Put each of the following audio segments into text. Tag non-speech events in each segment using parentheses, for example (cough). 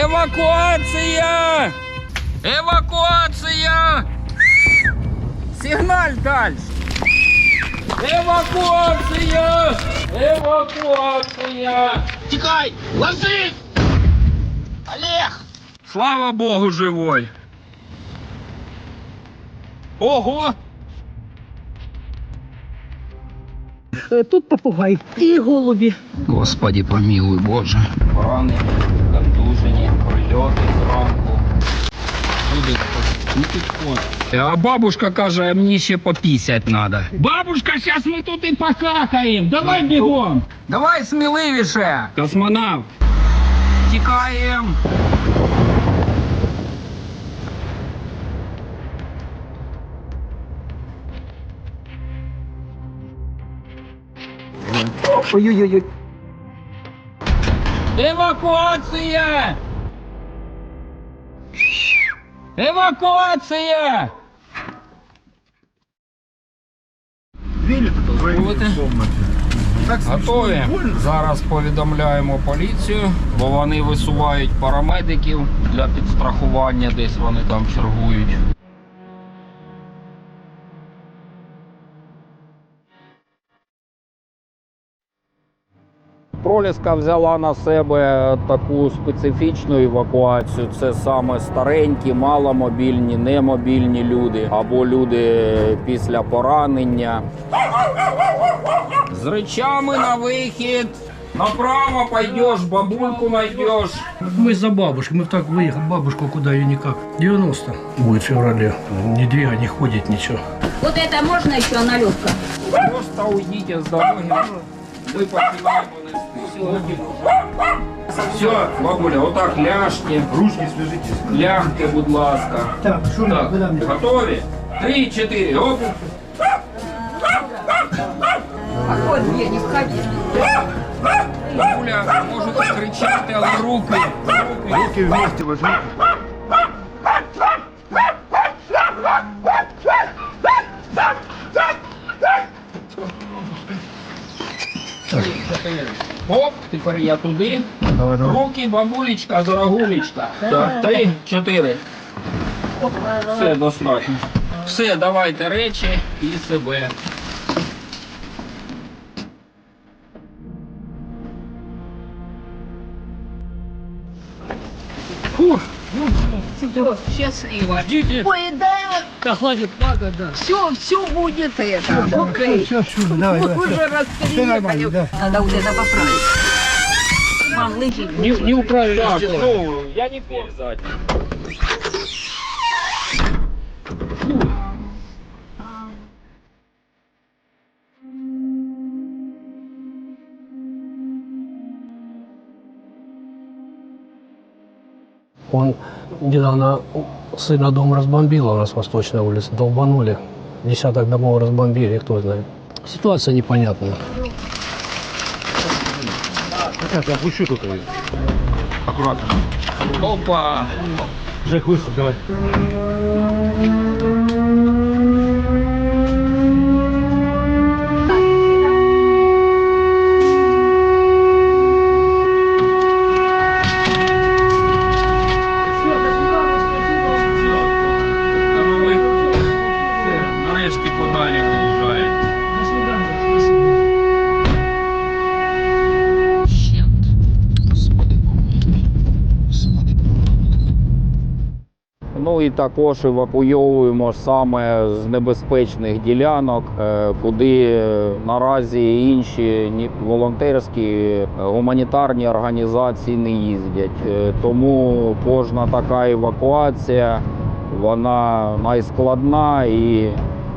Евакуація! Евакуація! Сигналь далі! Евакуація! Евакуація! Тікай! Ложись! Олег! Слава Богу, живой! Ого! Тут попугай і голубі. Господи, помилуй, Боже. Поранені, контужені, прильоти зранку. Люди не підходять. А бабушка каже, мені ще попісять треба. Бабушка, зараз ми тут і покакаємо. Давай бігом. Давай сміливіше. Космонавт. Тікаємо. Ой-ой-ой. Евакуація! Евакуація! Готові. Зараз повідомляємо поліцію, бо вони висувають парамедиків для підстрахування, десь вони там чергують. Проліска взяла на себе таку специфічну евакуацію. Це саме старенькі, маломобільні, немобільні люди або люди після поранення. З речами на вихід. Направо пойдешь, бабульку найдешь. Мы за бабушкой. Мы так выехали. Бабушку куда ее никак. 90 будет в феврале. Не двигай, не ходит ничего. Вот это можно еще налегка? Просто уйдите с дороги. Мы покидаем Все, бабуля, отак ляжте. Ручки свяжите. Лягте, будь ласка. Так, что Так, готові? Три, чотири, оп. Ой, не, не входи. Бабуля, можете кричати, але руки. Руки. Руки вместе возьми. Чотири. Оп, тепер я туди. Руки, бабулечка, дорогулечка. Так, три, чотири. Все, достатньо. Все, давайте речі і себе. Все, счастливо. діти. Ой, да, Да хватит плакать, да. все, все будет это. Окей. Все, все, давай, Мы давай. уже раз переехали. Надо вот это поправить. Малыш, Не, не управили. Так, ну, я не сзади. Он недавно сына дом разбомбил, у нас Восточная улица, долбанули. Десяток домов разбомбили, кто знает. Ситуация непонятная. Так, я пущу тут. Аккуратно. Опа! Жек, выступ, давай. Ну і також евакуйовуємо саме з небезпечних ділянок, е, куди е, наразі інші волонтерські е, гуманітарні організації не їздять. Тому кожна така евакуація вона найскладна і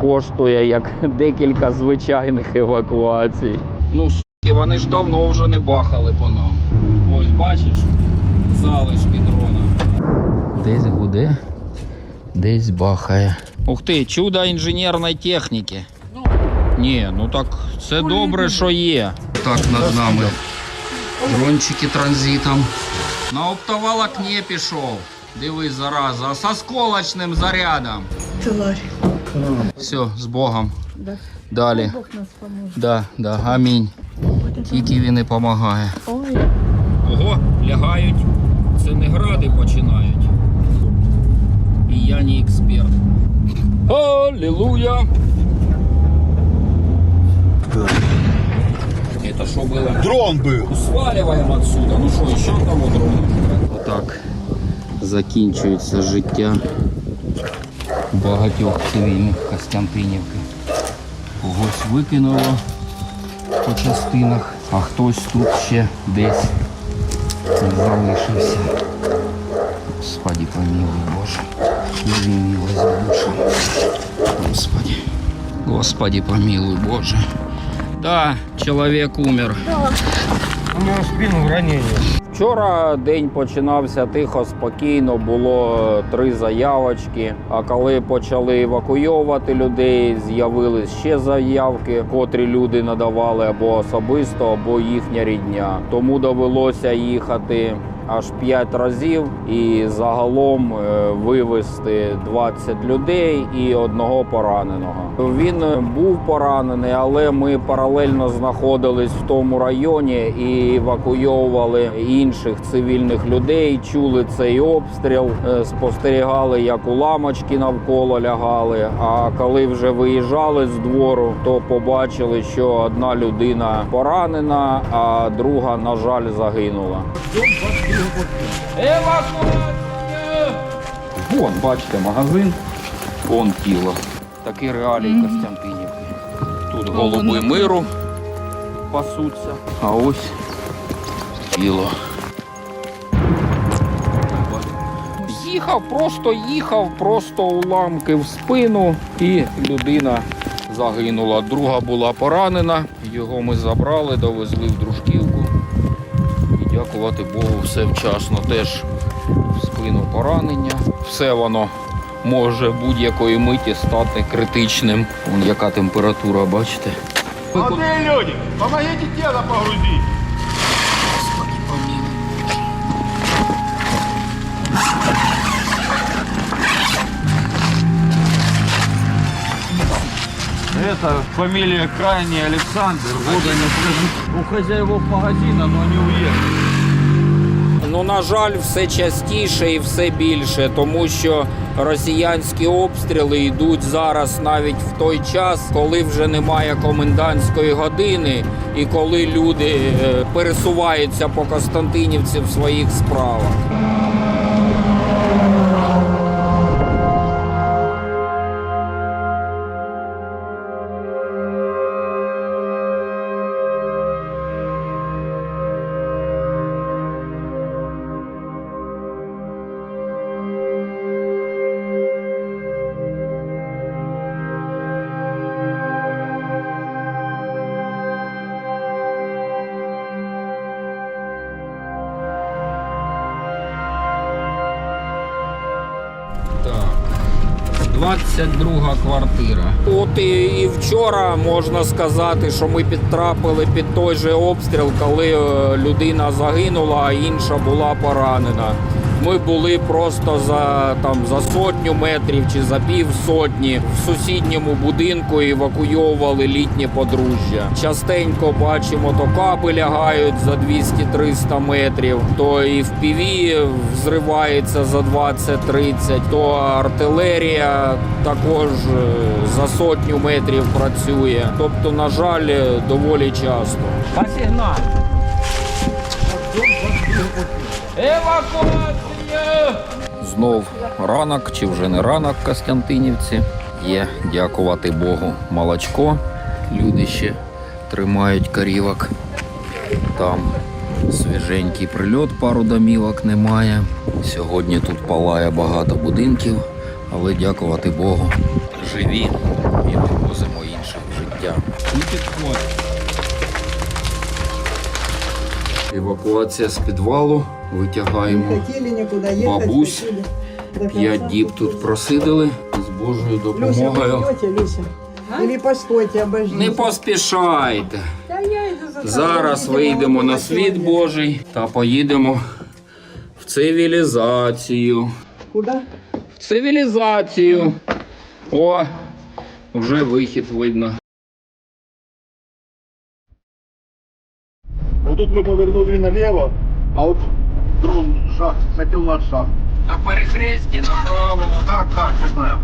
коштує як (laughs) декілька звичайних евакуацій. Ну, суки, вони ж давно вже не бахали по нам. Ось бачиш, залишки дрона. Десь гуде, десь бахає. Ух ти, чудо інженерної техніки. Ні, ну так це добре, що є. Так над нами. Дрончики транзитом. На оптоволокні пішов. Дивись, зараза, з осколочним зарядом. Все, з Богом. Далі. Да, да, амінь. Тільки він і допомагає. Ого, лягають це не гради починають. І я не експерт. Аллилуйя! Это что было? Дрон был. Сваливаем отсюда. Ну що, ще одного дрона? Отак закінчується життя багатьох цивільних Костянтинівки. Когось викинуло по частинах, а хтось тут ще десь залишився. Господи, помилуй Боже, Яви милость за. Господи, Господи, помилуй Боже. Да, чоловік умер. У него спину ранение. Вчора день починався тихо, спокійно, було три заявочки. А коли почали евакуйовувати людей, з'явились ще заявки, котрі люди надавали або особисто, або їхня рідня. Тому довелося їхати аж 5 разів і загалом е, вивезти 20 людей і одного пораненого. Він е, був поранений, але ми паралельно знаходились в тому районі і евакуйовували інших цивільних людей. Чули цей обстріл, е, спостерігали, як уламочки навколо лягали. А коли вже виїжджали з двору, то побачили, що одна людина поранена, а друга, на жаль, загинула. Евакуація! Вон, бачите, магазин, вон тіло. Такі реалії Костянтинівки. Тут голуби миру пасуться, а ось тіло. Їхав, просто їхав, просто уламки в спину, і людина загинула. Друга була поранена. Його ми забрали, довезли в дружківку. Дякувати Богу, все вчасно. Теж в спину поранення. Все воно може будь-якої миті стати критичним. Вон яка температура, бачите? Молодые люди, помогите тело погрузить. Это фамилия Крайний Александр. Вот они у хозяев магазина, но они уехали. Ну, на жаль, все частіше і все більше, тому що росіянські обстріли йдуть зараз навіть в той час, коли вже немає комендантської години, і коли люди е, пересуваються по Константинівці в своїх справах. 22 квартира. От і, і вчора можна сказати, що ми підтрапили під той же обстріл, коли е, людина загинула, а інша була поранена. Ми були просто за там за сотню метрів чи за пів сотні в сусідньому будинку евакуйовували літнє подружжя. Частенько бачимо, то капи лягають за 200-300 метрів, то і в піві взривається за 20-30, то артилерія також е, за сотню метрів працює. Тобто, на жаль, доволі часто. По. Евакуація! Знов ранок чи вже не ранок в Костянтинівці. Є, дякувати Богу, молочко. Люди ще тримають корівок. Там свіженький прильот, пару домівок немає. Сьогодні тут палає багато будинків, але дякувати Богу, живі і вивозимо інших в життя. Евакуація з підвалу. Витягаємо. Бабусь. П'ять діб тут просидели з Божою допомогою. Не поспішайте. Зараз вийдемо на світ. Божий та поїдемо в цивілізацію. Куда? В цивілізацію. О, вже вихід видно. Вот тут мы повернули налево, а вот дрон шахт, сателлат шахт. На перехресті направо. Так, так, я знаю.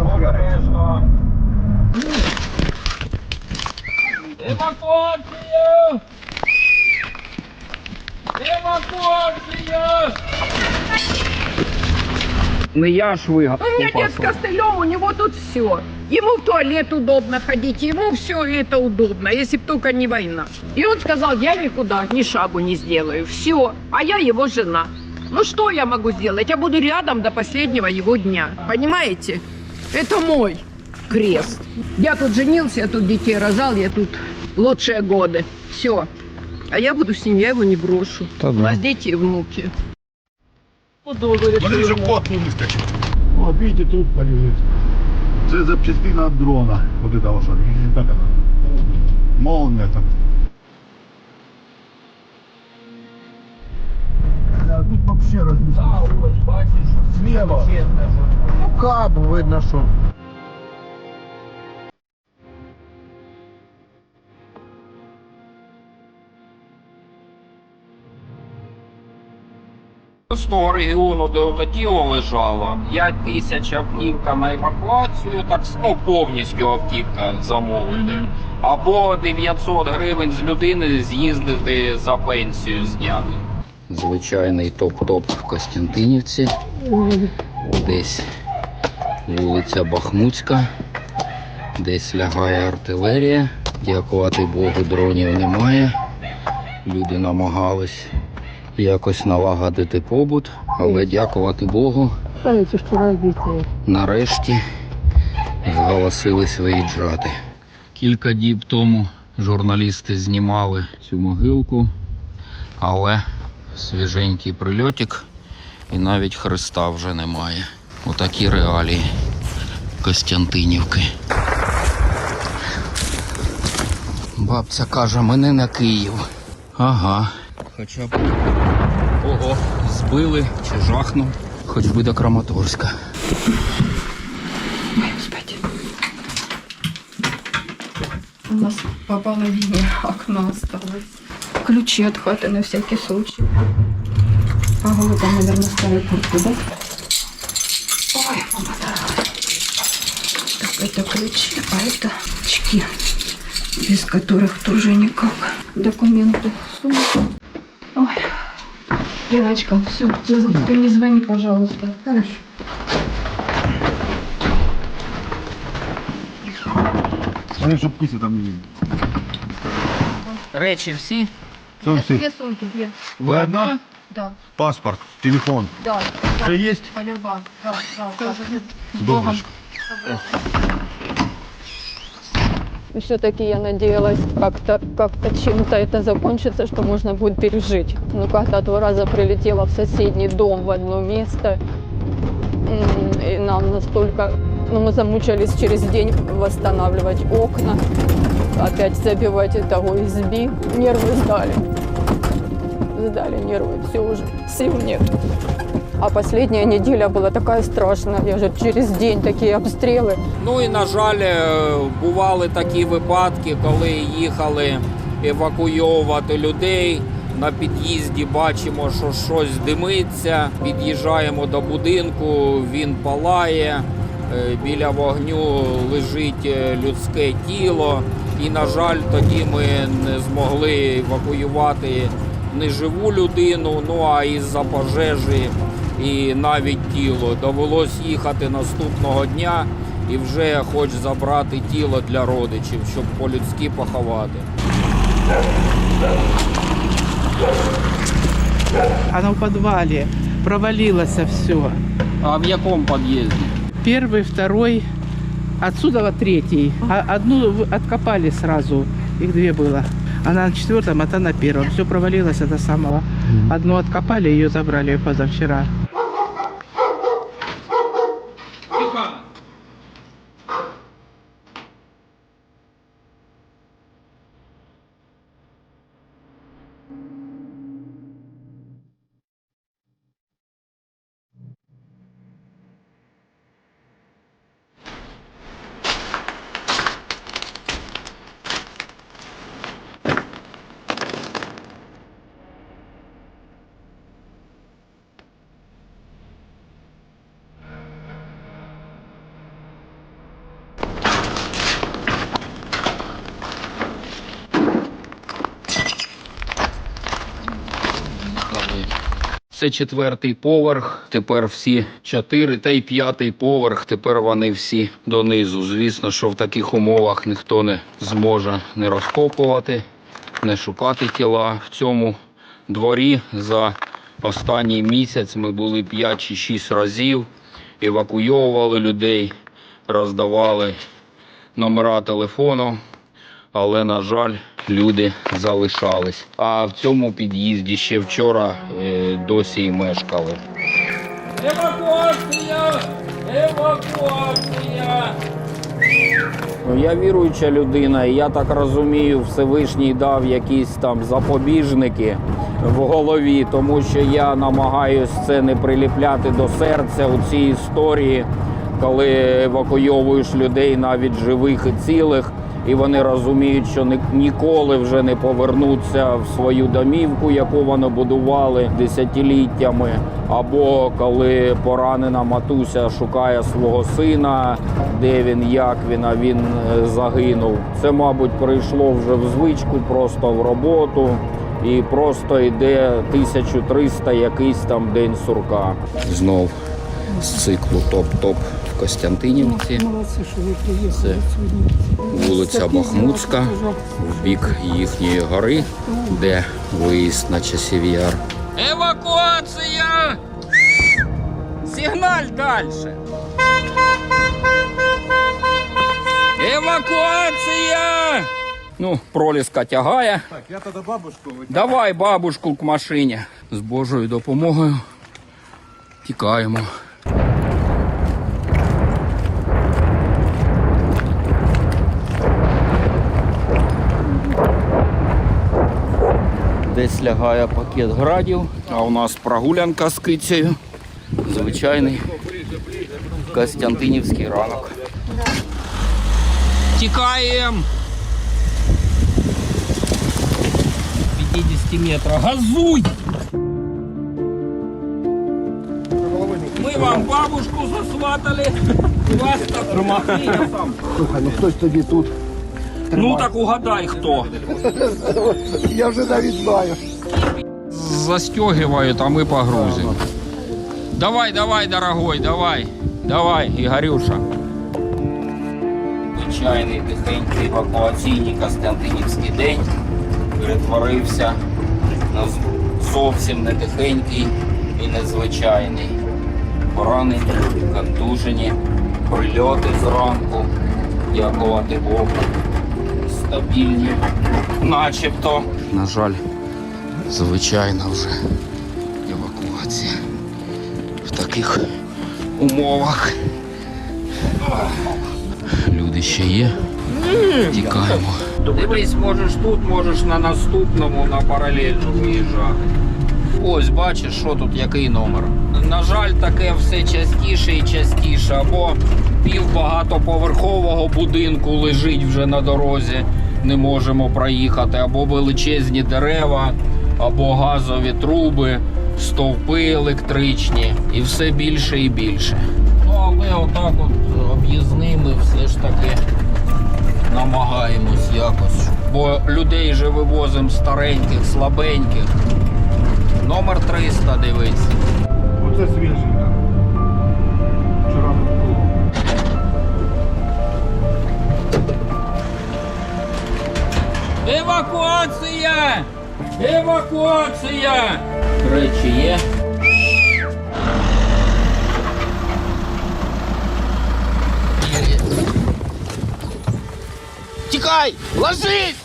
Евакуація! Евакуація! Не я ж вигадав. У меня дед с костылем, у него тут все. Ему в туалет удобно ходить, ему все это удобно, если бы только не война. И он сказал, я никуда ни шагу не сделаю. Все. А я его жена. Ну что я могу сделать? Я буду рядом до последнего его дня. Понимаете? Это мой крест. Я тут женился, я тут детей рожал, я тут лучшие годы. Все. А я буду с ним, я его не брошу. Та У да. нас дети и внуки. Смотри, щоб кот не вискочив. О, видите, тут полежит. Це запчастина от дрона. Вот это вот. Как она? Молния там. Тут вообще разбито. Слева. Ну, каб видно, що. З того регіону, де тіло лежало, 5 тисяч автівка на евакуацію, так ну, повністю автівка замовити. Або 900 гривень з людини з'їздити за пенсію зняти. Звичайний топ-топ в Костянтинівці. Десь вулиця Бахмутська, десь лягає артилерія. Дякувати Богу, дронів немає. Люди намагались якось налагодити побут, але дякувати Богу, нарешті зголосились виїжджати. Кілька діб тому журналісти знімали цю могилку, але свіженький прильотик і навіть Христа вже немає. Отакі реалії Костянтинівки. Бабця каже, мене на Київ. Ага. Хоча б Ого, збили чи жахнув, хоч би до Краматорська. Господи. У нас по половине окна осталось. Ключи от хаты на всякий случай. А голуба, наверное, ставит куртку, да? Ой, мама дорогая. Так, это ключи, а это очки, без которых тоже никак. Документы, сумка. Ой, Леночка, все, ты не звони, пожалуйста. Хорошо. Смотри, щоб киси там не видно. Речі всі? Це всі. Две сумки, две. Ви одна? Да, Паспорт, телефон. да. Все есть? Полюбан. Да, да, да. Добре. Все-таки я надеялась как-то как чем-то это закончится, что можно будет пережить. Но когда два раза прилетела в соседний дом в одно место, и нам настолько... Ну, мы замучились через день восстанавливать окна, опять забивать этого изби. Нервы сдали. Сдали нервы, все уже, сил нет. А последняя неделя была такая страшная. Я же через день такие обстрелы. Ну і на жаль, е, бували такі випадки, коли їхали евакуйовувати людей. На під'їзді бачимо, що щось димиться. Під'їжджаємо до будинку, він палає. е, Біля вогню лежить е, людське тіло. І, на жаль, тоді ми не змогли евакуювати не живу людину, ну а із-за пожежі і навіть тіло. Довелось їхати наступного дня і вже хоч забрати тіло для родичів, щоб по-людськи поховати. Она в подвале. Провалилось все. А в якому під'їзді? Первый, второй, отсюда вот третий. А одну в- откопали сразу. Их две было. Она на четвертом, а та на первом. Все провалилось до самого. Одну откопали, ее забрали позавчера. Це четвертий поверх. Тепер всі чотири, та й п'ятий поверх. Тепер вони всі донизу. Звісно, що в таких умовах ніхто не зможе не розкопувати, не шукати тіла. В цьому дворі за останній місяць ми були 5 чи 6 разів, евакуйовували людей, роздавали номера телефону, але, на жаль, люди залишались. А в цьому під'їзді ще вчора е, досі і мешкали. Евакуація! Евакуація! Ну, я віруюча людина, і я так розумію, Всевишній дав якісь там запобіжники в голові, тому що я намагаюсь це не приліпляти до серця у цій історії, коли евакуйовуєш людей навіть живих і цілих, і вони розуміють, що ніколи вже не повернуться в свою домівку, яку вони будували десятиліттями. Або коли поранена матуся шукає свого сина, де він, як він, а він е, загинув. Це, мабуть, перейшло вже в звичку, просто в роботу. І просто йде 1300 якийсь там день сурка. Знов з циклу топ-топ Костянтинівці. Це вулиця Бахмутська, в бік їхньої гори, де виїзд на часів яр. Евакуація! Сигналь далі. Евакуація! Ну, проліска тягає. Так, я тоді бабушку Давай бабушку к машині. З Божою допомогою тікаємо. Десь лягає пакет градів, а у нас прогулянка з кицею. Звичайний Костянтинівський ранок. Тікаємо! 50 метров. Газуй! Мы вам бабушку засватали. У вас так Слухай, Ну хтось тобі тут. Ну так угадай хто. Я вже навіть знаю. Застегивают, а мы погрузим. Давай, давай, дорогой, давай. Давай, Ігорюша. Звичайний тихенький евакуаційний Костянтинівський день перетворився на зовсім не тихенький і незвичайний. Поранені, контужені, прильоти зранку, дякувати Богу. Стабільні, начебто. На жаль, звичайна вже евакуація в таких умовах. Люди ще є. Тікаємо. Дивись, можеш тут, можеш на наступному на паралельну виїжджати. Ось бачиш, що тут який номер. На жаль, таке все частіше і частіше. Або пів багатоповерхового будинку лежить вже на дорозі, не можемо проїхати, або величезні дерева, або газові труби, стовпи електричні і все більше і більше. Ну але отак от об'їзними все ж таки намагаємось якось. Бо людей же вивозимо стареньких, слабеньких. Номер 300 дивись. Оце свіженька. Евакуація! Евакуація! Речі є. Тікай! Ложись!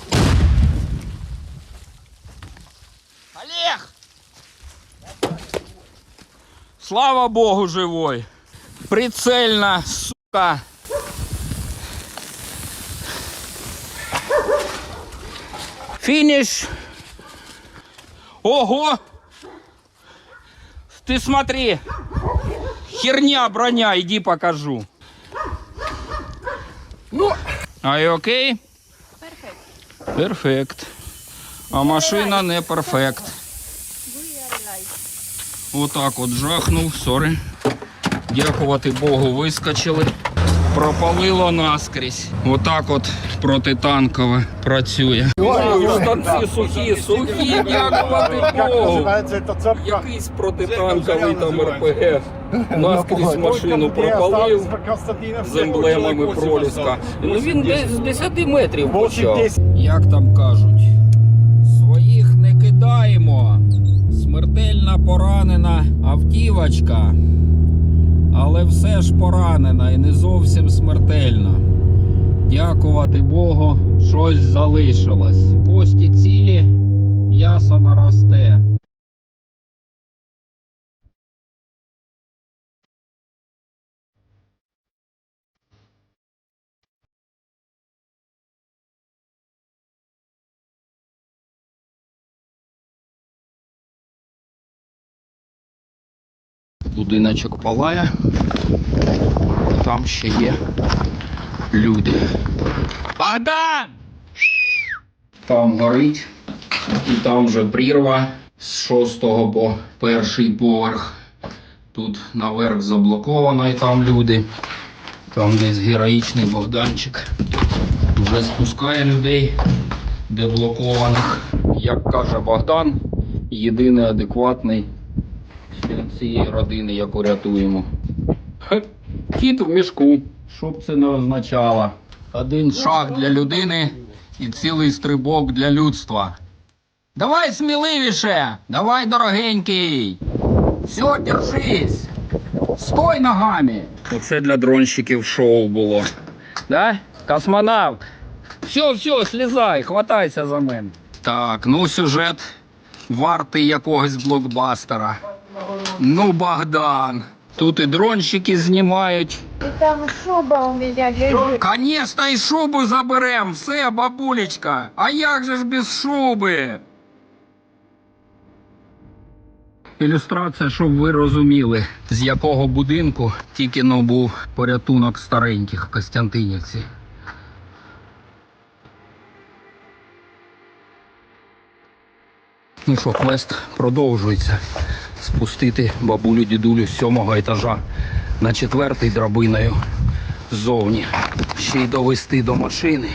Олег! Слава Богу, живой! Прицельно, сука! Финиш. Ого! Ты смотри. Херня броня, иди покажу. Are you okay? Perfect. Perfect. А машина не перфект. Отак от жахнув, сорі. Дякувати Богу, вискочили. Пропалило наскрізь. Отак от протитанкове працює. Станці сухі, сухі, дякувати Богу. Якийсь протитанковий там РПГ. Наскрізь машину пропалив з емблемами проліска. Ну він десь з 10 метрів почав. Як там кажуть, своїх не кидаємо. Смертельно поранена автівочка. Але все ж поранена і не зовсім смертельно. Дякувати Богу, щось залишилось. Кості цілі, м'ясо наросте. Будиночок палає. Там ще є люди. Богдан! Там горить. І там вже прірва з шостого по перший поверх. Тут наверх заблоковано і там люди. Там десь героїчний Богданчик. Вже спускає людей деблокованих. Як каже Богдан, єдиний адекватний цієї родини, яку рятуємо. Кіт в мішку. Що б це не означало. Один шаг для людини і цілий стрибок для людства. Давай сміливіше! Давай, дорогенький! Все, держись! Стой ногами! Оце для дронщиків шоу було. Да? Космонавт! Все, все, слізай, хватайся за мене. Так, ну сюжет вартий якогось блокбастера. Ну, Богдан. Тут і дронщики знімають. Там шуба у меня лежит. Конечно, і шубу заберем. Все, бабулечка. А як же ж без шуби? Ілюстрація, щоб ви розуміли, з якого будинку тільки но був порятунок стареньких в Костянтинівці. Ну що, квест продовжується. Спустити бабулю дідулю з сьомого етажа на четвертий драбиною ззовні. Ще й довести до машини.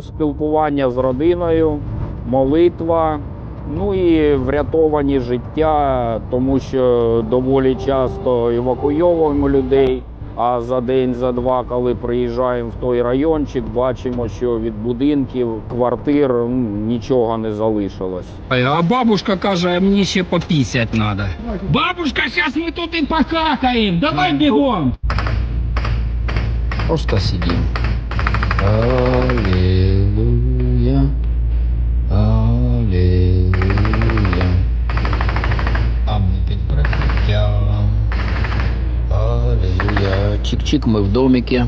Спілкування з родиною, молитва, ну і врятовані життя, тому що доволі часто евакуйовуємо людей. А за день, за два, коли приїжджаємо в той райончик, бачимо, що від будинків, квартир ну, нічого не залишилось. А бабушка каже, мені ще попісять треба. Бабушка, зараз ми тут і покакаємо. Давай бігом. Просто сидимо. Аллилуйя. Аллилуйя. А ми під прикриттям. Аллилуйя. Чик-чик, ми в домике.